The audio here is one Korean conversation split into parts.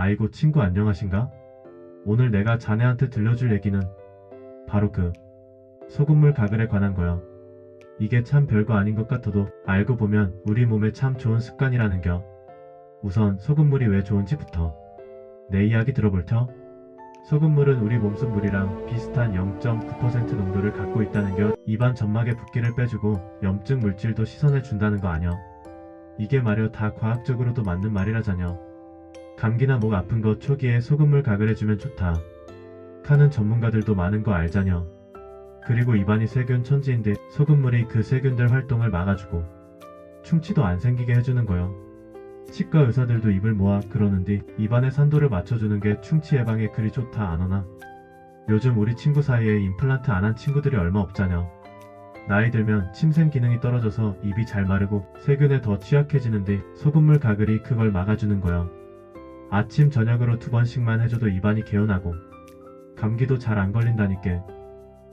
아이고 친구 안녕하신가? 오늘 내가 자네한테 들려줄 얘기는 바로 그 소금물 가글에 관한 거야. 이게 참 별거 아닌 것 같아도 알고 보면 우리 몸에 참 좋은 습관이라는 겨. 우선 소금물이 왜 좋은지부터 내 이야기 들어볼 터. 소금물은 우리 몸속 물이랑 비슷한 0.9% 농도를 갖고 있다는 겨 입안 점막의 붓기를 빼주고 염증 물질도 씻어내 준다는 거 아냐. 이게 말여 다 과학적으로도 맞는 말이라자녀. 감기나 목 아픈 거 초기에 소금물 가글해주면 좋다. 카는 전문가들도 많은 거 알자녀. 그리고 입안이 세균 천지인데 소금물이 그 세균들 활동을 막아주고 충치도 안 생기게 해주는 거요. 치과 의사들도 입을 모아 그러는데 입안의 산도를 맞춰주는 게 충치 예방에 그리 좋다 안 하나. 요즘 우리 친구 사이에 임플란트 안 한 친구들이 얼마 없자녀. 나이 들면 침샘 기능이 떨어져서 입이 잘 마르고 세균에 더 취약해지는데 소금물 가글이 그걸 막아주는 거야. 아침 저녁으로 두 번씩만 해줘도 입안이 개운하고 감기도 잘 안 걸린다니까.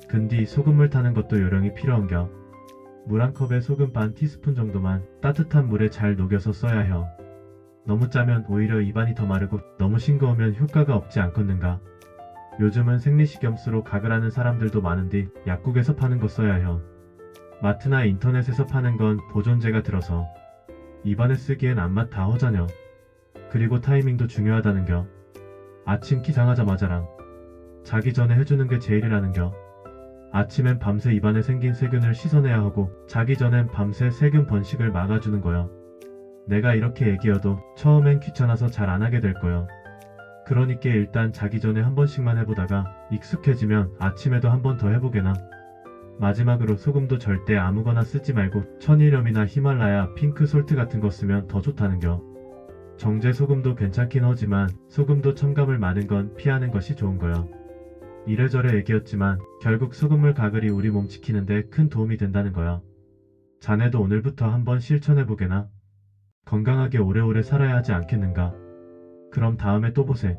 근디 소금물 타는 것도 요령이 필요한겨. 물 한 컵에 소금 반 티스푼 정도만 따뜻한 물에 잘 녹여서 써야 해. 너무 짜면 오히려 입안이 더 마르고 너무 싱거우면 효과가 없지 않겠는가. 요즘은 생리식염수로 가글 하는 사람들도 많은데 약국에서 파는 거 써야 해. 마트나 인터넷에서 파는 건 보존제가 들어서 입안에 쓰기엔 안맛 다 허자녀. 그리고 타이밍도 중요하다는겨. 아침 기상하자마자랑 자기 전에 해주는 게 제일이라는겨. 아침엔 밤새 입안에 생긴 세균을 씻어내야 하고 자기 전엔 밤새 세균 번식을 막아주는 거야. 내가 이렇게 얘기해도 처음엔 귀찮아서 잘 안 하게 될 거야. 그러니까 일단 자기 전에 한 번씩만 해보다가 익숙해지면 아침에도 한 번 더 해보게나. 마지막으로 소금도 절대 아무거나 쓰지 말고 천일염이나 히말라야 핑크 솔트 같은 거 쓰면 더 좋다는겨. 정제 소금도 괜찮긴 하지만 소금도 첨가물 많은 건 피하는 것이 좋은 거야. 이래저래 얘기였지만 결국 소금물 가글이 우리 몸 지키는데 큰 도움이 된다는 거야. 자네도 오늘부터 한번 실천해보게나. 건강하게 오래오래 살아야 하지 않겠는가. 그럼 다음에 또 보세.